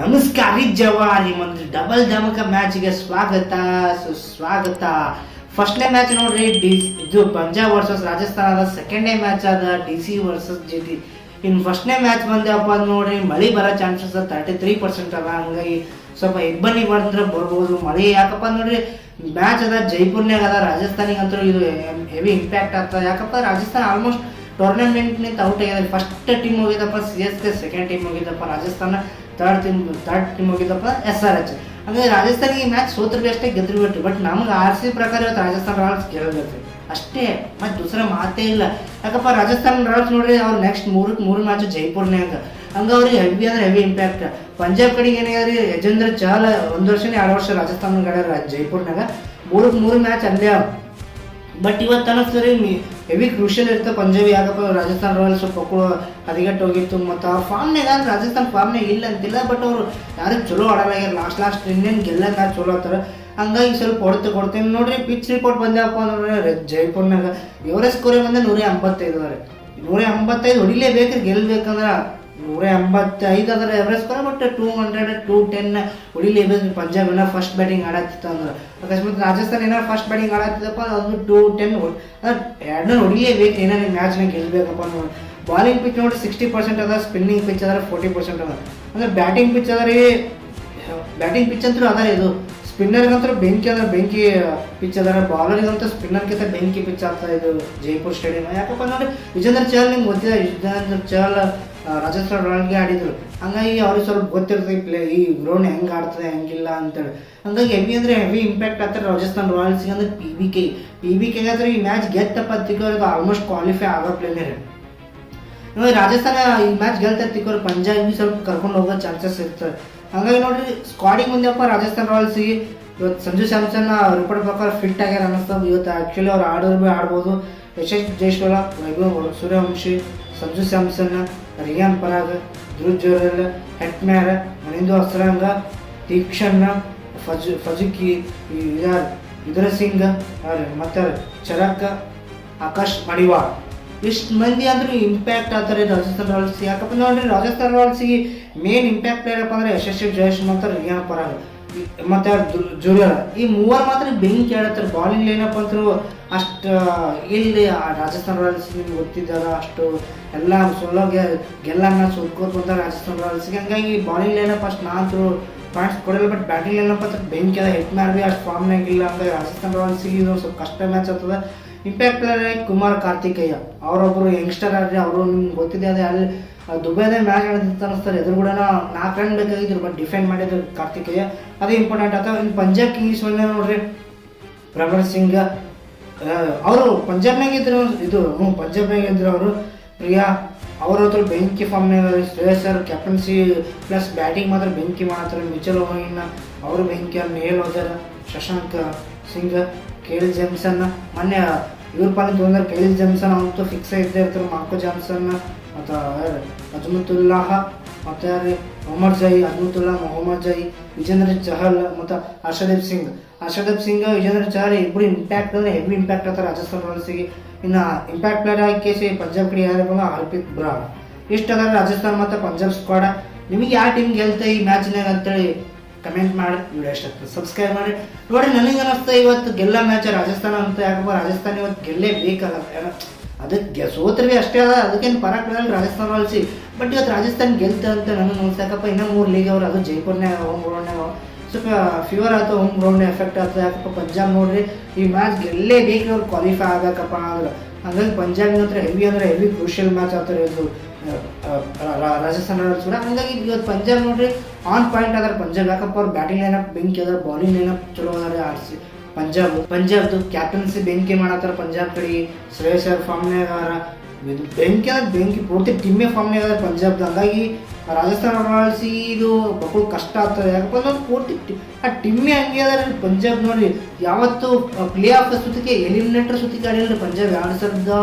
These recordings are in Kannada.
ನಮಸ್ಕಾರ ಜವಾರಿ, ಒಂದು ಡಬಲ್ ಧಮಕ ಮ್ಯಾಚ್ಗೆ ಸ್ವಾಗತ, ಸುಸ್ವಾಗತ. ಫಸ್ಟ್ನೇ ಮ್ಯಾಚ್ ನೋಡ್ರಿ, ಡಿ ಇದು ಪಂಜಾಬ್ ವರ್ಸಸ್ ರಾಜಸ್ಥಾನದ ಸೆಕೆಂಡ್ನೇ ಮ್ಯಾಚ್ ಅದ D C versus G T ಇನ್ನು ಫಸ್ಟ್ನೇ ಮ್ಯಾಚ್ ಬಂದಪ್ಪ ನೋಡ್ರಿ, ಮಳೆ ಬರೋ ಚಾನ್ಸಸ್ ತರ್ಟಿ ತ್ರೀ ಪರ್ಸೆಂಟ್ ಅದ. ಹಂಗಾಗಿ ಸ್ವಲ್ಪ ಇಬ್ಬನಿ ಬಂದ್ರೆ ಬರ್ಬೋದು. ಮಳೆ ಯಾಕಪ್ಪ ನೋಡ್ರಿ ಮ್ಯಾಚ್ ಅದ ಜೈಪುರ್ನಾಗ ಅದ. ರಾಜಸ್ಥಾನಿಗಂತೂ ಇದು ಹೆವಿ ಇಂಪ್ಯಾಕ್ಟ್ ಆಗ್ತದೆ. ಯಾಕಪ್ಪ, ರಾಜಸ್ಥಾನ ಆಲ್ಮೋಸ್ಟ್ ಟೂರ್ನಮೆಂಟ್ ನಿಂತ ಔಟ್ ಆಗಿದೆ first team ಹೋಗಿದ್ದಪ್ಪ C S K second team ಹೋಗಿದ್ದಪ್ಪ Rajasthan. Third team third team ಹೋಗಿದ್ದಪ್ಪ S R H ಅಂದರೆ ರಾಜಸ್ಥಾನಿಗೆ ಈ ಮ್ಯಾಚ್ ಸೋತ್ರಿ ಅಷ್ಟೇ ಗೆದ್ರು ಬಿಟ್ಟು ಬಟ್ ನಮ್ಗೆ ಆರ್ ಸಿ ಪ್ರಕಾರ ಇವತ್ತು ರಾಜಸ್ಥಾನ್ ರಾಯಲ್ಸ್ ಗೆಲ್ಲಬೇಕು. ಅಷ್ಟೇ. ಮತ್ತು ದೂಸರ ಮಾತೇ ಇಲ್ಲ. ಯಾಕಪ್ಪ, ರಾಜಸ್ಥಾನ್ ರಾಯಲ್ಸ್ ನೋಡ್ರಿ, ಅವ್ರು ನೆಕ್ಸ್ಟ್ ಮೂರಕ್ಕೆ ಮೂರು ಮ್ಯಾಚು ಜೈಪುರ್ನ್ಯಾಗ ಹಂಗೆ. ಅವ್ರಿಗೆ ಹೆವಿ ಅಂದ್ರೆ ಹೆವಿ ಇಂಪ್ಯಾಕ್ಟ್ ಪಂಜಾಬ್ ಕಡೆಗೆ ಏನಾಗ್ರಿ ಯಜೇಂದ್ರ ಚಹಲ್ ಒಂದು ವರ್ಷನೇ ಎರಡು ವರ್ಷ ರಾಜಸ್ಥಾನ ಗಡ ಜೈಪುರ್ನಾಗ. ಮೂರಕ್ಕೆ ಮೂರು ಮ್ಯಾಚ್ ಅಲ್ಲೇ. ಬಟ್ ಇವತ್ತು ಅನ್ನಿಸ್ತದೆ ಹೆವಿ ಕ್ರೂಷಿಯಲ್ ಇರುತ್ತೆ ಪಂಜಾಬಿ ಯಾಕಪ್ಪ ರಾಜಸ್ಥಾನ್ ರಾಯಲ್ಸ್ ಸ್ವಲ್ಪ ಹದಿಗೆಟ್ಟು ಹೋಗಿತ್ತು. ಮತ್ತು ಅವ್ರ ಫಾರ್ಮ್ನಾಗ ಅಂದ್ರೆ ರಾಜಸ್ಥಾನ್ ಫಾರ್ಮ್ನಾಗ ಇಲ್ಲ ಅಂತಿಲ್ಲ ಬಟ್ ಅವರು ಯಾರು ಚಲೋ ಆಡಲಾಗ್ಯಾರ ಲಾಸ್ಟ್ ಲಾಸ್ಟ್ ಇನ್ನೇನು ಗೆಲ್ಲಂಗ ಚಲೋ ಆತಾರೆ ಹಂಗಾಗಿ ಸ್ವಲ್ಪ ಹೊಡೆತು ಕೊಡ್ತೀನಿ. ನೋಡ್ರಿ ಪಿಚ್ ರಿಪೋರ್ಟ್ ಬಂದ್ಯಾವಪ್ಪ ಅಂದ್ರೆ ಜೈಪುರ್ನಾಗ ಇವರೇ ಸ್ಕೋರ್ ಬಂದ ನೂರ ಎಂಬತ್ತೈದು ನೂರ ಎಂಬತ್ತೈದು ಹೊಡಿಲೇಬೇಕು ಗೆಲ್ಬೇಕಂದ್ರೆ. ನೂರ ಎಂಬತ್ತೈದು ಅದರ ಎವರೇಜ್ ಬರ but two hundred two ten ಹೊಡಿಲೇಬೇಕು Punjab ಏನೋ ಫಸ್ಟ್ ಬ್ಯಾಟಿಂಗ್ ಆಡತ್ತಿತ್ತು ಅಂದ್ರೆ. ಅಕಸ್ಮಾತ್ ರಾಜಸ್ಥಾನ ಏನಾರು ಫಸ್ಟ್ ಬ್ಯಾಟಿಂಗ್ ಆಡತ್ತಿದ್ದಪ್ಪ ಅದು ಟೂ ಟೆನ್ ಎರಡನ್ನ ಹೊಡಿಲೇಬೇಕು ಏನಾರು ಮ್ಯಾಚ್ನಾಗ ಗೆಲ್ಬೇಕಪ್ಪ ನೋಡಿ ಬಾಲಿಂಗ್ ಪಿಚ್ ನೋಡಿ ಸಿಕ್ಸ್ಟಿ ಪರ್ಸೆಂಟ್ ಅದ ಸ್ಪಿನ್ನಿಂಗ್ ಪಿಚ್ ಅದರ ಫೋರ್ಟಿ ಪರ್ಸೆಂಟ್ ಅದ. ಅಂದ್ರೆ ಬ್ಯಾಟಿಂಗ್ ಪಿಚ್ ಅದ ಬ್ಯಾಟಿಂಗ್ ಪಿಚ್ ಅಂತೂ ಅದ ಇದು. ಸ್ಪಿನ್ನರ್ಗಂತೂ ಬೆಂಕಿ ಅದ, ಬೆಂಕಿ ಪಿಚ್ ಅದಾರ ಬಾಲರ್ಗಂತೂ ಸ್ಪಿನ್ನರ್ಗಿಂತ ಬೆಂಕಿ ಪಿಚ್ ಆಗ್ತಾ ಇದು. ಜೈಪುರ್ ಸ್ಟೇಡಿಯಂ ಯಾಕಪ್ಪ ನೋಡಿ ವಿಜೇಂದ್ರ ಚಹಲ್ ನಿಮ್ಗೆ ಗೊತ್ತಿದೆ ವಿಜೇಂದ್ರ ಚಹಲ್ ರಾಜಸ್ಥಾನ್ ರಾಯಲ್ಗೆ ಆಡಿದ್ರು. ಹಂಗಾಗಿ ಅವ್ರಿಗೆ ಸ್ವಲ್ಪ ಗೊತ್ತಿರ್ತದೆ ಪ್ಲೇ ಈ ಗ್ರೌಂಡ್ ಹೆಂಗೆ ಆಡ್ತದೆ, ಹೆಂಗಿಲ್ಲ ಅಂತೇಳಿ. ಹಂಗಾಗಿ ಹೆವಿ ಅಂದ್ರೆ ಹೆವಿ ಇಂಪ್ಯಾಕ್ಟ್ ಆಗ್ತಾರೆ ರಾಜಸ್ಥಾನ್ ರಾಯಲ್ಸ್ಗೆ ಅಂದ್ರೆ P B K P B K ಈ ಮ್ಯಾಚ್ ಗೆದ್ದಪ್ಪ ತಿಕ್ಕೋರಿಗೆ ಆಲ್ಮೋಸ್ಟ್ ಕ್ವಾಲಿಫೈ ಆಗೋ ಪ್ಲೇಯರ್ ನೋಡಿ ರಾಜಸ್ಥಾನ ಈ ಮ್ಯಾಚ್ ಗೆಲ್ತಾ ತಿಕ್ಕೋರು ಪಂಜಾಬ್ ಸ್ವಲ್ಪ ಕರ್ಕೊಂಡು ಹೋಗೋ ಚಾನ್ಸಸ್ ಇರ್ತದೆ. ಹಂಗಾಗಿ ನೋಡಿರಿ ಸ್ಕ್ವಾಡಿಗೆ ಮುಂದೆಪ್ಪ ರಾಜಸ್ಥಾನ್ ರಾಯಲ್ಸಿಗೆ ಇವತ್ತು ಸಂಜು ಸ್ಯಾಮ್ಸನ್ ರಿಪೋರ್ಟ್ ಪ್ರಕಾರ ಫಿಟ್ ಆಗ್ಯಾರ ಅನ್ನಿಸ್ತದೆ ಇವತ್ತು ಆ್ಯಕ್ಚುಲಿ ಅವ್ರು ಆಡೋರು ಭೀ ಆಡ್ಬೋದು. ಯಶಸ್ ಜೈಶ್ವರ ವೈಭವ್, ಸೂರ್ಯವಂಶಿ, ಸಂಜು ಸ್ಯಾಮ್ಸನ್ ರಿಯಾನ್ ಪರಾಗ್ ಧ್ರುವ್ ಹೆಟ್ಮ್ಯಾರ, ಮಣಿಂದು ಅಸ್ರಂಗ ತೀಕ್ಷಣ ಫಜ್, ಫಜುಕಿ ಯಾರ್ ಇದರ ಸಿಂಗ್ ಮತ್ತು ಚರಕ್, ಆಕಾಶ್ ಮಡಿವಾಳ್ ಇಷ್ಟು ಮಂದಿ ಅಂದ್ರೆ ಇಂಪ್ಯಾಕ್ಟ್ ಆಗ್ತಾರೆ ರಾಜಸ್ಥಾನ್ ರಾಯಲ್ಸ್ ಯಾಕಪ್ಪ ನೋಡ್ರಿ, ರಾಜಸ್ಥಾನ್ ರಾಯಲ್ಸಿಗೆ ಮೇನ್ ಇಂಪ್ಯಾಕ್ಟ್ ಏನಪ್ಪ ಅಂದ್ರೆ ಯಶಸ್ವಿ ಜಯೇಶ್ ಮತ್ತು ರಿಯಾನ್ ಪರಾಗ್ ಮತ್ತೆ ಜೂನಿಯರ್ ಈ ಮೂವರು ಮಾತ್ರ ಬೆಂಕಿ ಆಡತ್ತಾರೆ. ಬಾಲಿಂಗ್ ಏನಪ್ಪ ಅಂತೂ ಅಷ್ಟು ಇಲ್ಲಿ ರಾಜಸ್ಥಾನ್ ರಾಯಲ್ಸ್ ನಿಮ್ಗೆ ಗೊತ್ತಿದ್ದಾರ ಅಷ್ಟು ಎಲ್ಲ ಸೊಲ್ಲೋ ಗೆಲ್ಲನ್ನ ಸುಲ್ಕೋತ್ ಬಂದ ರಾಜಸ್ಥಾನ್ ರಾಯಲ್ಸ್ಗೆ ಹಂಗಾಗಿ ಬಾಲಿಂಗ್ ಏನಪ್ಪ ಅಷ್ಟು ನಾಂತರು ಪಾಯಿಂಟ್ಸ್ ಕೊಡಲ್ಲ ಬಟ್ ಬ್ಯಾಟಿಂಗ್ ಏನಪ್ಪ ಅಂತ ಬೆಂಕಿ ಅದ ಹೆಟ್ ಮಾಡಿ ಅಷ್ಟು ಫಾರ್ಮ್ ಇಲ್ಲ. ಅಂತ ರಾಜಸ್ಥಾನ್ ರಾಯಲ್ಸಿಗೆ ಇದು ಸ್ವಲ್ಪ ಕಷ್ಟ ಮ್ಯಾಚ್ ಆಗ್ತದೆ. ಇಂಪ್ಯಾಕ್ಟ್ ಪ್ಲೇಯರ್ ಕುಮಾರ್ ಕಾರ್ತಿಕಯ್ಯ ಅವರೊಬ್ಬರು ಯಂಗ್ಸ್ಟರ್ ಆದ್ರೆ ಅವರು ನಿಮ್ಗೆ ಗೊತ್ತಿದೆ, ಅದೇ ಅಲ್ಲಿ ದುಬೈದ ಮ್ಯಾಚ್ ಆಡಿದಂತ ಅನಿಸ್ತಾರೆ ಎದುರು ಕೂಡ ನಾಲ್ಕು ರನ್ ಬೇಕಾಗಿದ್ರು ಬಟ್ ಡಿಫೆಂಡ್ ಮಾಡಿದ್ರು ಕಾರ್ತಿಕಯ್ಯ ಅದೇ ಇಂಪಾರ್ಟೆಂಟ್ ಅಥವಾ ಇನ್ನು ಪಂಜಾಬ್ ಕಿಂಗ್ಸ್ ಒಳ್ಳೆ ನೋಡ್ರಿ? ಪ್ರಭರ್ ಸಿಂಗ್. ಅವರು ಪಂಜಾಬ್ನಾಗ ಇದ್ರು, ಇದು ಹ್ಞೂ ಪಂಜಾಬ್ನಾಗ ಇದ್ರು ಅವರು. ಪ್ರಿಯಾ, ಅವ್ರ ಹತ್ರ ಬೆಂಕಿ ಫಾರ್ಮ್ನಾಗ Shreyas sir captaincy plus batting ಮಾತ್ರ ಬೆಂಕಿ ಮಾಡ್ತಾರೆ ಮಿಚಲ್ ಓವನ್ನ ಅವರು ಬೆಂಕಿ ಅವ್ರು nail ಹೋದಾರ Shashank Singh, Kyle Jamieson. ಮೊನ್ನೆ, ಇವ್ರ ಪಾಲಿನ ತೊಂದರೆ ಕೆ ಕೇಲ್ ಜೆಮ್ಸನ್ ಫಿಕ್ಸ್ ಆಗಿದ್ದೇ ಇರ್ತಾರೆ, ಮಾರ್ಕೋ ಜಾನ್ಸನ್. ಮತ್ತು ಅಜ್ಮತುಲ್ಲಾಹ ಮತ್ತು ಯಾರು? ಮೊಹಮ್ಮದ್ ಜೈ ಅಜ್ಮತುಲ್ಲಾ ಮೊಹಮ್ಮದ್ ಜೈ, ವಿಜೇಂದ್ರ ಚಹಲ್, ಮತ್ತು ಹರ್ಷದೀಪ್ ಸಿಂಗ್. ಹರ್ಷದೀಪ್ ಸಿಂಗ್, ವಿಜೇಂದ್ರ ಚಹಲ್ ಇಬ್ಬರು ಇಂಪ್ಯಾಕ್ಟ್ ಅಂದರೆ ಹೆವಿ ಇಂಪ್ಯಾಕ್ಟ್ ಆಗ್ತಾರೆ ರಾಜಸ್ಥಾನ್ ರಾಯಲ್ಸಿಗೆ ಇನ್ನು ಇಂಪ್ಯಾಕ್ಟ್ ಪ್ಲೇಯರ್ ಆಗಿ ಕೇಸಿ ಪಂಜಾಬ್ ಕಡೆ ಯಾರು ಹರ್ಪ್ರೀತ್ ಬ್ರಾಡ್ ಇಷ್ಟ ಅದಾರ ರಾಜಸ್ಥಾನ್ ಮತ್ತು ಪಂಜಾಬ್ ಸ್ಕ್ವಾಡ ನಿಮಗೆ ಯಾವ ಟೀಮ್ ಗೆಲ್ತೆ ಈ ಮ್ಯಾಚ್ನಾಗ ಅಂತೇಳಿ ಕಮೆಂಟ್ ಮಾಡಿ. ವಿಡಿಯೋ ಇಷ್ಟ ಸಬ್ಸ್ಕ್ರೈಬ್ ಮಾಡಿ. ನೋಡಿ, ನನಗೆ ಅನಿಸ್ತಾ ಇವತ್ತು ಗೆಲ್ಲ ಮ್ಯಾಚ್ ರಾಜಸ್ಥಾನ ಅಂತ ಯಾಕಪ್ಪ? ರಾಜಸ್ಥಾನ ಇವತ್ತು ಗೆಲ್ಲೇ ಬೇಕಲ್ಲ ಯಾಕ- ಅದಕ್ಕೆ ಸೋತ್ರ ಅಷ್ಟೇ ಅದ, ಅದಕ್ಕೇನು ಬೀಳಲ್ಲ ರಾಜಸ್ಥಾನ ರಾಯಲ್ಸಿ ಬಟ್ ಇವತ್ತು ರಾಜಸ್ಥಾನ ಗೆಲ್ತ ಅಂತ ನನಗೆ ಅನ್ಸಾಕಪ್ಪ, ಇನ್ನೂ ಮೂರು ಲೀಗ್ ಅವ್ರು, ಅದು ಜೈಪುರ್ನಾಗ ಹೋಮ್ ಗ್ರೌಂಡ್ನಾಗ ಸ್ವಲ್ಪ ಫೀವರ್ ಆಯ್ತು ಹೋಮ್ ಗ್ರೌಂಡ್ ಎಫೆಕ್ಟ್ ಆಯ್ತು ಯಾಕಪ್ಪ ಪಂಜಾಬ್ ನೋಡ್ರಿ, ಈ ಮ್ಯಾಚ್ ಗೆಲ್ಲೇಬೇಕು ಅವ್ರು ಕ್ವಾಲಿಫೈ ಆಗಬೇಕಪ್ಪ ಅಂದ್ರೆ. ಹಂಗಾಗಿ ಪಂಜಾಬ್ ಹತ್ರ ಹೆವಿ ಅಂದ್ರೆ ಹೆವಿ ಕ್ರೂಷಿಯಲ್ ಮ್ಯಾಚ್ ಆಗ್ತಾರೆ ಇದು ರಾಜಸ್ಥಾನ ರಾಯಲ್ಸ್ ಕೂಡ. ಹಂಗಾಗಿ ಇವತ್ತು ಪಂಜಾಬ್ ನೋಡ್ರಿ ಆನ್ ಪಾಯಿಂಟ್ ಆದ್ರೆ ಪಂಜಾಬ್. ಯಾಕಪ್ಪ ಅವ್ರು ಬ್ಯಾಟಿಂಗ್ ಲೈನಪ್ ಬೆಂಕಿ ಅದ್ರ ಬಾಲಿಂಗ್ ಲೈನಪ್ ಚಲೋ ಅದ ಆಡಿಸಿ ಪಂಜಾಬ್. ಪಂಜಾಬ್ದು ಕ್ಯಾಪ್ಟನ್ಸಿ ಬೆಂಕಿ ಮಾಡತ್ತಾರ ಪಂಜಾಬ್ ಕಡೆ. ಶ್ರೇಯಸ್ ಅವ್ರ ಫಾರ್ಮ್ನಾಗ ಇದು ಬೆಂಕಿ ಅಂದ್ರೆ ಬೆಂಕಿ ಪೂರ್ತಿ ಟಿಮ್ಮೆ ಫಾರ್ಮ್ನಾಗ ಅದ ಪಂಜಾಬ್ದು. ಹಂಗಾಗಿ ರಾಜಸ್ಥಾನ ರಾಯಲ್ಸ್ ಇದು ಬಕ್ಕಳು ಕಷ್ಟ ಆಗ್ತದೆ. ಯಾಕಪ್ಪ ಅಂದ್ರೆ ಪೂರ್ತಿ ಆ ಟಿಮ್ಮೆ ಹಂಗೆ ಅದಾರ ಪಂಜಾಬ್ ನೋಡಿ. ಯಾವತ್ತು ಪ್ಲೇ ಆಫ್ ಸುತ್ತಿಗೆ ಎಲಿಮಿನೇಟರ್ ಸುತ್ತಿಗೆ ಆಡಿಲ್ಲ ಪಂಜಾಬ್. ಎರಡು ಸಾವಿರದ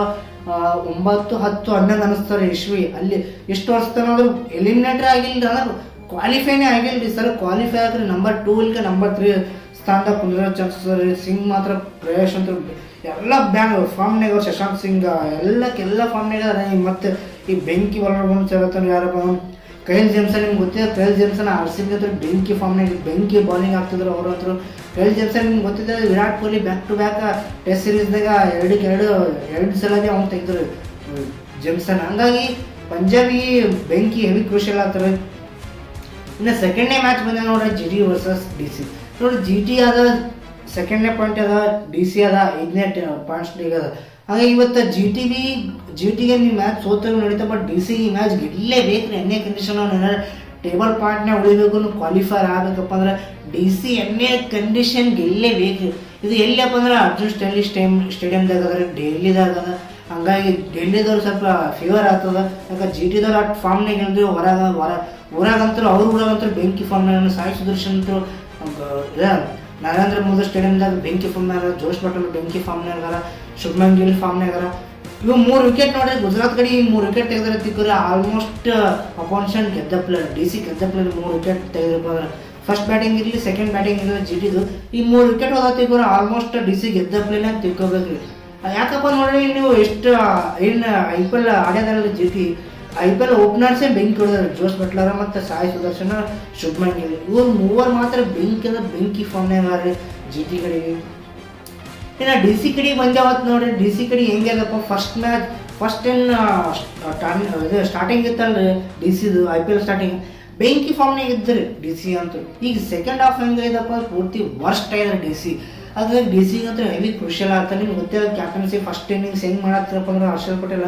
ಒಂಬತ್ತು, ಹತ್ತು ಹನ್ನೊಂದು ಅನಿಸ್ತಾರೆ ಇಶ್ವಿ ಅಲ್ಲಿ ಎಷ್ಟು ವರ್ಷ ತನಕ ಎಲಿಮಿನೇಟರ್ ಆಗಿಲ್ಲ ಕ್ವಾಲಿಫೈನೇ ಆಗಿಲ್ಲ ರೀ ಸರ್ ಕ್ವಾಲಿಫೈ ಆದ್ರೆ ನಂಬರ್ ಟೂ ಇಲ್ಕ ನಂಬರ್ ತ್ರೀ ಚಾನ್ಸಸ್ ರೀ ಸಿಂಗ್ ಮಾತ್ರ ಪ್ರವೇಶ ಅಂತ ಎಲ್ಲ ಬ್ಯಾಂಗ್ ಫಾರ್ಮ್ನಾಗ ಶಶಾಂಕ್ ಸಿಂಗ್ ಎಲ್ಲಕ್ಕೆಲ್ಲ ಫಾರ್ಮ್ನಾಗ ಮತ್ತೆ ಈ ಬೆಂಕಿ ಒಳಗೆ ಬಂದು ಚಲತಾನೆ ಯಾರಪ್ಪ ಕೈಲ್ ಜೇಮ್ಸನ್ ನಿಮ್ಗೆ ಗೊತ್ತಿದೆ? Kyle Jamieson R C B ಹತ್ರ ಬೆಂಕಿ ಫಾರ್ಮ್ನಾಗ ಬೆಂಕಿ ಬೌಲಿಂಗ್ ಆಗ್ತಿದ್ರು ಅವ್ರ ಹತ್ರ. ಕೈಲ್ ಜೇಮ್ಸನ್ ನಿಮ್ಗೆ ಗೊತ್ತಿದೆ? Virat Kohli back to back test ಸೀರೀಸ್ದಾಗ ಎರಡಕ್ಕೆ ಎರಡು ಎರಡು ಸಲ ಅವ್ನು ತೆಗೆದ್ರು. ಜೇಮ್ಸನ್ ಹಂಗಾಗಿ ಪಂಜಾಬಿ ಬೆಂಕಿ ಹೆವಿ ಕ್ರೂಷಿಯಲ್ ಆಗ್ತಾರೆ. ಇನ್ನು ಸೆಕೆಂಡ್ನೇ ಮ್ಯಾಚ್ ಬಂದ ನೋಡ್ರಿ G D versus D C ನೋಡಿ ಜಿ ಟಿ ಅದ ಸೆಕೆಂಡ್ನೇ ಪಾಯಿಂಟ್ ಅದ ಡಿ ಸಿ ಅದ ಐದನೇ ಪಾಯಿಂಟ್ಸ್ ಲೀಗ್ ಅದ ಹಾಗಾಗಿ ಇವತ್ತು ಜಿ ಟಿ ಬಿ ಜಿ ಟಿಗೆ ನೀವು ಮ್ಯಾಚ್ ಸೋತಾಗ ನಡೀತ ಬಟ್ ಡಿ ಸಿ ಈ ಮ್ಯಾಚ್ ಗೆಲ್ಲಲೇಬೇಕು ಎಣ್ಣೆ ಕಂಡೀಷನ್ ಟೇಬಲ್ ಪಾಯಿಂಟ್ನೇ ಉಳಿಬೇಕು ಕ್ವಾಲಿಫೈರ್ ಆಗಬೇಕಪ್ಪ ಅಂದ್ರೆ ಡಿ ಸಿ ಎಣ್ಣೆ ಕಂಡೀಷನ್ ಗೆಲ್ಲೇಬೇಕು ಇದು ಎಲ್ಲಿಯಪ್ಪ ಅಂದ್ರೆ ಅರ್ಜುನ್ ಸ್ಟೇಲಿ ಸ್ಟೇಮ್ ಸ್ಟೇಡಿಯಮ್ದಾಗ ಅದ ಡೆಲ್ಲಿದಾಗ ಅದ. ಹಂಗಾಗಿ ಡೆಲ್ಲಿದವ್ರು ಸ್ವಲ್ಪ ಫೀವರ್ ಆಗ್ತದ. ಯಾಕೆ ಜಿ ಟಿದವ್ರು ಆ ಫಾರ್ಮ್ನಾಗ ಹೇಳಿದ್ರು ಹೊರಗ, ಹೊರ, ಊರಾಗಂತರು ಅವ್ರ ಊರಾಗಂತೂ ಬೆಂಕಿ ಫಾರ್ಮ್ನಾಗ ಸಾಯಿ ಸುದರ್ಶನ್ ನರೇಂದ್ರ ಮೋದಿ ಸ್ಟೇಡಿಯಂದಾಗ ಬೆಂಕಿ ಫಾರ್ಮ್ನಾಗ ಜೋಶ್ ಪಟೇಲ್ ಬೆಂಕಿ ಫಾರ್ಮ್ನಾಗ ಶುಭ್ಮನ್ ಗಿಲ್ ಫಾರ್ಮ್ನಾಗ ಇವು ಮೂರು ವಿಕೆಟ್ ನೋಡ್ರಿ, ಗುಜರಾತ್ ಕಡೆ ಈ ಮೂರು ವಿಕೆಟ್ ತೆಗೆದ್ರೆ ತಿಕ್ಕರೆ ಆಲ್ಮೋಸ್ಟ್ ಅಪೋನ್ಷನ್ ಗೆದ್ದ ಪ್ಲೇಯರ್ ಡಿ ಸಿ ಗೆದ್ದ ಪ್ಲೇಯರ್ ಮೂರು ವಿಕೆಟ್ ತೆಗೆದ್ರೆ ಅಂದ್ರೆ ಫಸ್ಟ್ ಬ್ಯಾಟಿಂಗ್ ಇರಲಿ ಸೆಕೆಂಡ್ ಬ್ಯಾಟಿಂಗ್ ಇರಲಿ ಜಿಟಿದು ಈ ಮೂರು ವಿಕೆಟ್ ಹೋದ ತಿಕ್ಕರೆ ಆಲ್ಮೋಸ್ಟ್ ಡಿ ಸಿ ಗೆದ್ದ ಪ್ಲೇನ ತಿಕ್ಕೋಬೇಕು ಯಾಕಪ್ಪ ನೋಡ್ರಿ ನೀವು ಎಷ್ಟು, ಏನು I P L ಆಡ್ಯದಲ್ಲಿ G T I P L ಓಪನರ್ಸೇ ಬೆಂಕಿ ಹೊಡೆದ್ರು. ಜೋಸ್ ಬಟ್ಲರ ಮತ್ತು ಸಾಯಿ ಸುದರ್ಶನ, ಶುಭ್ಮನ್ ಗಿಲ್. ಇವ್ರು ಮೂವರು ಮಾತ್ರ ಬೆಂಕಿ ಅಂದ್ರೆ ಬೆಂಕಿ ಫಾರ್ಮ್ನಾಗ ಜಿ ಟಿ ಕಡೆಗೆ. ಇನ್ನು ಡಿ ಸಿ ಕಡೆ ಬಂದ್ಯಾವತ್ತು ನೋಡ್ರಿ. ಡಿ ಸಿ ಕಡೆ ಹೆಂಗೆಲ್ಲಪ್ಪ ಫಸ್ಟ್ ಮ್ಯಾಚ್ ಫಸ್ಟ್ ಏನು ಇದು ಸ್ಟಾರ್ಟಿಂಗ್ ಇತ್ತಲ್ರಿ ಡಿ ಸಿದು, ಐ ಪಿ ಎಲ್ ಸ್ಟಾರ್ಟಿಂಗ್ ಬೆಂಕಿ ಫಾರ್ಮ್ನಾಗ ಇದ್ದರು ಡಿ ಸಿ ಅಂತೂ. ಈಗ ಸೆಕೆಂಡ್ ಹಾಫ್ ಹೆಂಗೈದಪ್ಪ ಪೂರ್ತಿ ವರ್ಸ್ಟ್ ಆಗಿದೆ ಡಿ ಸಿ. ಅದ್ರಾಗ ಡಿ ಸಿಗಂತೂ ಹೆವಿ ಕ್ರೂಷಿಯಲ್ ಆಗ್ತಾನೆ ನಿಮ್ಗೆ ಗೊತ್ತಿಲ್ಲ ಕ್ಯಾಪ್ಟನ್ಸಿ ಫಸ್ಟ್ ಇನ್ನಿಂಗ್ಸ್ ಹೆಂಗೆ ಮಾಡತ್ತಾರಪ್ಪ ಅಂದ್ರೆ ಹರ್ಷಲ್ ಪಟೇಲ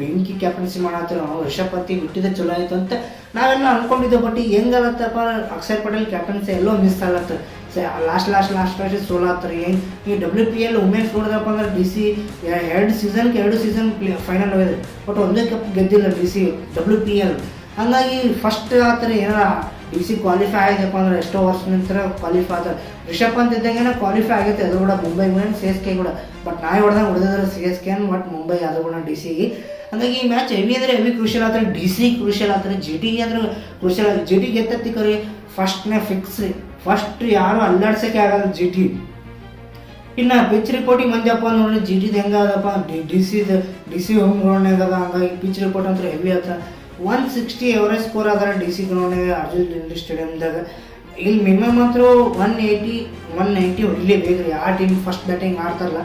ಬೆಂಕಿ ಕ್ಯಾಪ್ಟನ್ಸಿ ಮಾಡತ್ತಾರ ರಿಷಬ್ ಪಂತಿ ಬಿಟ್ಟಿದ್ದೆ ಚಲೋ ಆಯ್ತು ಅಂತ ನಾವೆಲ್ಲ ಅನ್ಕೊಂಡಿದ್ದೆ ಬಟ್ ಈಗ ಹೆಂಗಾಗತ್ತಪ್ಪ? ಅಕ್ಷಯ್ ಪಟೇಲ್ ಕ್ಯಾಪ್ಟನ್ಸಿ ಎಲ್ಲೋ ಮಿಸ್ ಆಗತ್ತೆ. ಲಾಸ್ಟ್ ಲಾಸ್ಟ್ ಲಾಸ್ಟ್ ಲಾಸ್ಟ್ ಸೋಲಾತ್ರಿ ಏನು? ಈ ಡಬ್ಲ್ಯೂ ಪಿ ಎಲ್ ವುಮೆನ್ಸ್ ನೋಡಿದಪ್ಪ ಅಂದ್ರೆ ಡಿ ಸಿ ಎರಡು ಸೀಸನ್ಗೆ ಎರಡು ಸೀಸನ್ ಫೈನಲ್ ಹೋಗಿದೆ. ಬಟ್ ಒಂದೇ cup ಗೆದ್ದಿಲ್ಲ D C W P L ಹಂಗಾಗಿ ಫಸ್ಟ್ ಆ ಥರ ಏನಾರ ಡಿ ಸಿ ಕ್ವಾಲಿಫೈ ಆಗಿದೆಪ್ಪ ಅಂದ್ರೆ ಎಷ್ಟೋ ವರ್ಷ ನಂತರ ಕ್ವಾಲಿಫೈ ಆದ್ರೆ ರಿಷಬ್ ಪಂತ್ ಇದ್ದಂಗೆ ಕ್ವಾಲಿಫೈ ಆಗೈತೆ. ಅದು ಕೂಡ ಮುಂಬೈ ಕೂಡ ಸಿ ಎಸ್ ಕೆ ಕೂಡ. ಬಟ್ ನಾಯಿ ಹೊಡೆದಂಗೆ ಹೊಡೆದಿದ್ರೆ C S K but Mumbai ಅದು ಕೂಡ ಡಿ ಸಿ ಹಂಗಾಗಿ ಈ ಮ್ಯಾಚ್ ಹೆವಿ ಅಂದ್ರೆ ಹೆವಿ ಕ್ರೂಷಿಯಲ್ ಆದ್ರೆ ಡಿ ಸಿ ಕ್ರೂಷಿಯಲ್ ಆದ್ರೆ ಜಿ ಟಿ ಅಂದ್ರೆ ಕ್ರೂಷಿಯಲ್ ಆಗಿ ಜಿ ಟಿ ಗೆತ್ತತ್ತಿಕರಿ ಫಸ್ಟ್ನೇ ಫಿಕ್ಸ್ ಫಸ್ಟ್ ಯಾರು ಅಲ್ಲಾಡ್ಸೋಕೆ ಆಗಲ್ಲ ಜಿ ಟಿ ಇನ್ನು ಪಿಚ್ ರಿಪೋರ್ಟಿಗೆ ಮಂಜಪ್ಪ ನೋಡ್ರಿ ಜಿ ಟಿದು ಹೆಂಗಾದಪ್ಪ ಡಿ ಡಿ ಸಿದು ಡಿ ಸಿ ಹೋಮ್ ಗ್ರೌಂಡ್ನಾಗ ಅದ? ಹಂಗಾಗಿ ಪಿಚ್ ರಿಪೋರ್ಟ್ ಅಂತ ಹೆವಿ ಆತ. ಒನ್ ಸಿಕ್ಸ್ಟಿ ಎವರೇಜ್ ಸ್ಕೋರ್ ಅದರ D C ground Arun Jaitley ಸ್ಟೇಡಿಯಮ್ದಾಗ ಇಲ್ಲಿ ಮಿನಿಮಮ್ ಮಾತ್ರ ಒನ್ ಏಯ್ಟಿ ಒನ್ ನೈಂಟಿ ಹೊಡಿಲೇಬೇಕು ಆ ಟೀಮ್ ಫಸ್ಟ್ ಬ್ಯಾಟಿಂಗ್ ಮಾಡ್ತಾರಲ್ಲ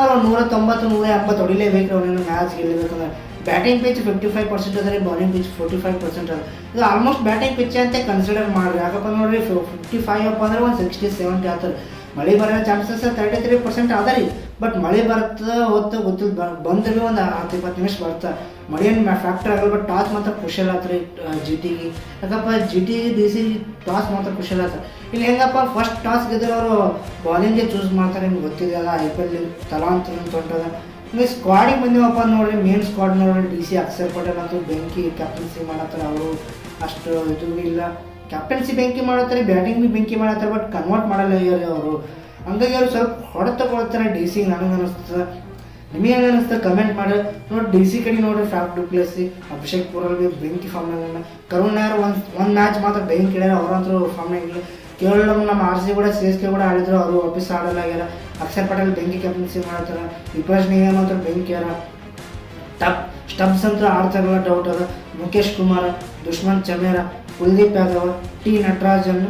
ಅವ್ರು ನೂರ ತೊಂಬತ್ತು ನೂರ ಎಂಬತ್ತು ಹೊಡಿಲೇಬೇಕು ಅವ್ರೇನು match ಗೆಲ್ಲಬೇಕಂದ್ರೆ. Batting pitch fifty five percent ಅದ ರೀ bowling pitch forty five percent ಅದ. ಇದು ಆಲ್ಮೋಸ್ಟ್ ಬ್ಯಾಟಿಂಗ್ ಪಿಚ್ ಅಂತ ಕನ್ಸಿಡರ್ ಮಾಡ್ರಿ. ಯಾಕಪ್ಪ ನೋಡ್ರಿ ಫಿಫ್ಟಿ ಫೈವ್ ಅಪ್ಪ ಅಂದ್ರೆ ಒಂದು ಸಿಕ್ಸ್ಟಿ ಸೆವೆಂಟಿ ಆಗ್ತದೆ ಮಳೆ ಬರೋ ಚಾನ್ಸಸ್ ತರ್ಟಿ ತ್ರೀ ಪರ್ಸೆಂಟ್ ಅದ ರೀ ಬಟ್ ಮಳೆ ಬರ್ತದ ಹೊತ್ತು ಗೊತ್ತಿಲ್ಲ. ಬಂದ್ರೆ ಒಂದು ಹತ್ತು ಇಪ್ಪತ್ತು ನಿಮಿಷ ಬರ್ತಾ ಮಳೆ ಏನು ಫ್ಯಾಕ್ಟರ್ ಆಗಲ್ಲ ಬಟ್ ಟಾಸ್ ಮಾತ್ರ ಖುಷಿಯಲ್ಲ ಆತ್ರಿ ಜಿ ಟಿಗೆ ಯಾಕಪ್ಪ G T D C toss ಮಾತ್ರ ಖುಷಿಯಲ್ಲ ಇಲ್ಲಿ ಹೆಂಗಪ್ಪ ಫಸ್ಟ್ ಟಾಸ್ ಗೆದ್ರೆ ಅವರು ಬಾಲಿಂಗ್ಗೆ ಚೂಸ್ ಮಾಡ್ತಾರೆ, ನಿಮ್ಗೆ ಗೊತ್ತಿದೆಯಲ್ಲ ಐ ಪಿ ಎಲ್ ತಲಾಂತರ ತೊಂಟದ ಹಿಂಗೆ ಸ್ಕ್ವಾಡಿಗೆ ಬಂದಿವಪ್ಪ ನೋಡ್ರಿ ಮೇನ್ ಸ್ಕ್ವಾಡ್ ನೋಡ್ರಿ ಡಿ ಸಿ ಅಕ್ಷರ್ ಪಟೇಲ್ ಅಂತೂ ಬೆಂಕಿ ಕ್ಯಾಪ್ಟನ್ಸಿ ಮಾಡತ್ತಾರೆ ಅವರು. ಅಷ್ಟು ಇದು ಇಲ್ಲ. ಕ್ಯಾಪ್ಟನ್ಸಿ ಬೆಂಕಿ ಮಾಡತ್ತಾರೆ ಬ್ಯಾಟಿಂಗ್ ಬಿ ಬೆಂಕಿ ಮಾಡತ್ತಾರೆ ಬಟ್ ಕನ್ವರ್ಟ್ ಮಾಡಲ್ಲ ಅವರು. ಹಂಗಾಗಿ ಅವ್ರು ಸ್ವಲ್ಪ ಹೊಡೆತ ಕೊಡ್ತಾರೆ ಡಿ ಸಿ ನನಗೆ ಅನಿಸ್ತದೆ ನಿಮಗೆ ಹೆಂಗೆ ಅನಿಸ್ತದೆ ಕಮೆಂಟ್ ಮಾಡಿ. ನೋಡಿ ಡಿ ಸಿ ಕಡೆ ನೋಡ್ರಿ ಫ್ಯಾಕ್ ಡುಪ್ಲೆಸಿ ಅಭಿಷೇಕ್ ಪುರಲ್ಲಿ ಬೆಂಕಿ ಫಾರ್ಮ್ನಾಗ ಕರುಣ್ ಯಾರು ಒಂದು ಒಂದು ಮ್ಯಾಚ್ ಮಾತ್ರ ಬೆಂಕಿ ಇಡ್ಯಾರ ಅವ್ರಂತರೂ ಫಾರ್ಮ್ನಾಗ ಇಲ್ಲ. ಕೇವಲ ನಮ್ಮ ಆರ್ ಸಿ ಕೂಡ ಸಿ ಎಸ್ ಕೆ ಕೂಡ ಆಡಿದ್ರು, ಅವರು ವಾಪಸ್ ಆಡಲ್ಲ ಆಗ್ಯಾರ. ಅಕ್ಷರ್ ಪಟೇಲ್ ಬೆಂಕಿ ಕ್ಯಾಪ್ಟನ್ಸಿ ಮಾಡತ್ತಾರ ವಿಪ್ರಾಜ್ ನಿಗಮ್ ಮಾತ್ರ ಬೆಂಕಿ ಯಾರ. ಟಪ್ ಸ್ಟಬ್ಸ್ ಅಂತ ಆಡ್ತಾರಲ್ಲ ಡೌಟ್ ಅದ. Mukesh Kumar Dushmantha Chameera Kuldeep Yadav T Natarajan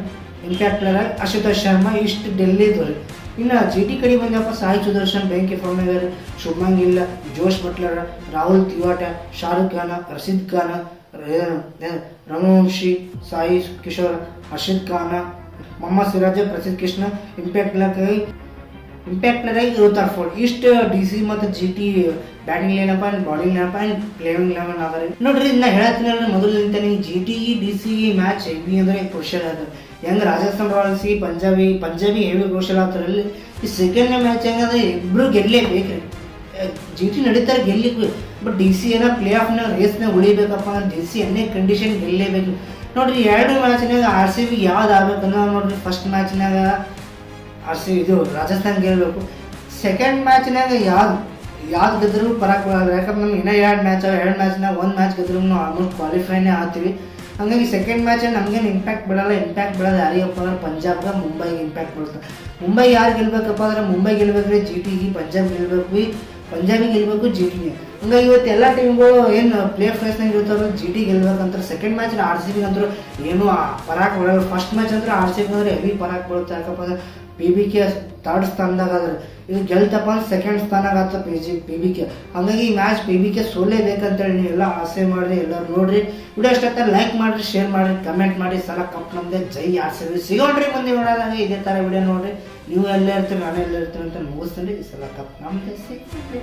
impact player Ashutosh Sharma ಇಷ್ಟು ಡೆಲ್ಲಿದು ಇನ್ನು ಜಿ ಟಿ ಕಡೆ ಬಂದಪ್ಪ ಸಾಯಿ ಸುದರ್ಶನ್ ಬೆಂಕಿ ಫಾರ್ಮ್ನಾಗ Shubman Jos Buttler, Rahul Tewatia, Shahrukh Khan, Rashid Khan Raghuvanshi Sai Kishore Arshad Khan, Mohammed Siraj, Prasidh Krishna impact player impact player ಇರುತ್ತಾರೆ ಫೋರ್ ಇಷ್ಟು ಡಿ ಸಿ ಮತ್ತು ಜಿ ಟಿ ಬ್ಯಾಟಿಂಗ್ ಏನಪ್ಪ ಆ್ಯಂಡ್ ಬಾಲಿಂಗ್ ಏನಪ್ಪ ಆ್ಯಂಡ್ ಪ್ಲೇಯಿಂಗ್ ಲೆವೆನ್ ಅದ ರೀ ನೋಡ್ರಿ ನಾ ಹೇಳತ್ತೀನಿ ಮೊದಲಿಂದ ನಿಮ್ಗೆ G T D C match heavy ಅಂದ್ರೆ ಕ್ರೂಷಿಯಲ್ ಅದ. ಹೆಂಗೆ ರಾಜಸ್ಥಾನ್ ರಾಯಲ್ಸ್ ಪಂಜಾಬಿ ಪಂಜಾಬಿ ಹೆವಿ ಘೋಷಣೆ ಆಗ್ತಾರಲ್ಲಿ ಈ ಸೆಕೆಂಡ್ನೇ ಮ್ಯಾಚ್ ಹೆಂಗಂದ್ರೆ ಇಬ್ಬರು ಗೆಲ್ಲಲೇಬೇಕು ರೀ ಜಿ ಟಿ ನಡೀತಾರೆ ಗೆಲ್ಲಿಬೇಕು ಬಟ್ ಡಿ ಸಿ ಏನೋ ಪ್ಲೇ ಆಫ್ನಾಗ ರೇಸ್ನಾಗ ಉಳಿಬೇಕಪ್ಪ ಅಂದ್ರೆ ಡಿ ಸಿ ಎನ್ನೇ ಕಂಡೀಷನ್ ಗೆಲ್ಲಲೇಬೇಕು ನೋಡ್ರಿ, ಎರಡು ಮ್ಯಾಚ್ನಾಗ ಆರ್ ಸಿ ಬಿ ಯಾವ್ದು ಆಗ್ಬೇಕಂದ್ರೆ ನೋಡ್ರಿ ಫಸ್ಟ್ ಮ್ಯಾಚ್ನಾಗ ಆರ್ ಸಿ ಇದು ರಾಜಸ್ಥಾನ್ ಗೆಲ್ಲಬೇಕು ಸೆಕೆಂಡ್ ಮ್ಯಾಚ್ನಾಗ ಯಾವ್ದು ಯಾವ್ದು ಗೆದ್ರೂ ಪರಾಕ್ ಬರಲ್ಲ ಯಾಕಂದ್ರೆ ನಮ್ಗೆ ಇನ್ನೂ ಎರಡು ಮ್ಯಾಚ್ ಎರಡು ಮ್ಯಾಚ್ನಾಗ ಒಂದು ಮ್ಯಾಚ್ ಗೆದ್ರೂ ಆಲ್ಮೋಸ್ಟ್ ಕ್ವಾಲಿಫೈನೇ ಆಗ್ತೀವಿ. ಹಂಗಾಗಿ ಸೆಕೆಂಡ್ ಮ್ಯಾಚ್ ನಮಗೇನು ಇಂಪ್ಯಾಕ್ಟ್ ಬೀಳಲ್ಲ ಇಂಪ್ಯಾಕ್ಟ್ ಬೀಳೋದು ಯಾರಿಗಪ್ಪ ಅಂದ್ರೆ ಪಂಜಾಬ್ಗೆ ಮುಂಬೈಗೆ ಇಂಪ್ಯಾಕ್ಟ್ ಬೀಳುತ್ತೆ. ಮುಂಬೈ ಯಾರು ಗೆಲ್ಬೇಕಪ್ಪ ಅಂದ್ರೆ ಮುಂಬೈ ಗೆಲ್ಬೇಕ್ರಿ ಜಿ ಟಿಗೆ ಪಂಜಾಬ್ ಗೆಲ್ಬೇಕು, ಪಂಜಾಬಿಗೆ ಗೆಲ್ಬೇಕು ಜಿ ಟಿಗೆ ಹಂಗಾಗಿ ಇವತ್ತು ಎಲ್ಲ ಟೀಮ್ಗಳು ಏನು ಪ್ಲೇ ಫೇಸ್ನಾಗ ಇರ್ತಾರೋ ಜಿ ಟಿ ಗೆಲ್ಬೇಕಂತ ಸೆಕೆಂಡ್ ಮ್ಯಾಚ್ ಆರ್ ಸಿ ಬಿಗೆ ಅಂತೂ ಏನು ಪರಾಕ್ ಬರೋಲ್ಲ ಫಸ್ಟ್ ಮ್ಯಾಚ್ ಅಂದ್ರೆ ಆರ್ ಸಿ ಬಿ ಅಂದ್ರೆ ಹೆವಿ ಪರಾಕ್ ಬೀಳುತ್ತೆ. ಯಾಕಪ್ಪ ಅಂದ್ರೆ ಪಿ ಬಿ ಕೆ ಥರ್ಡ್ ಸ್ಥಾನದಾಗ ಅದ್ರ ಇದು ಗೆಲ್ತಪ್ಪ ಅಂದ್ರೆ ಸೆಕೆಂಡ್ ಸ್ಥಾನಾಗ ಆತ P G P B K ಹಂಗಾಗಿ ಈ ಮ್ಯಾಚ್ ಪಿ ಬಿ ಕೆ ನೀವು ಎಲ್ಲ ಆಸೆ ಮಾಡಿರಿ, ಎಲ್ಲರೂ ನೋಡ್ರಿ. ವಿಡಿಯೋ ಅಷ್ಟೊತ್ತ ಲೈಕ್ ಮಾಡಿರಿ ಶೇರ್ ಮಾಡಿರಿ ಕಮೆಂಟ್ ಮಾಡಿ ಸಲ ಕಪ್ ನಮ್ದೆ ಜೈ ಆಸೆ ಸಿಗೋಣ್ರಿ ಮುಂದೆ ನೋಡೋದಾಗ ಇದೇ ಥರ ವಿಡಿಯೋ ನೋಡ್ರಿ. ನೀವು ಎಲ್ಲೇ ಇರ್ತೀರಿ, ನಾನು ಎಲ್ಲೇ ಇರ್ತೀನಿ ಅಂತ ಮುಗಿಸ್ತೀನಿ. ಈ ಸಲ ಕಪ್ ನಮ್ದೆ ಸಿಗ್ತದೆ.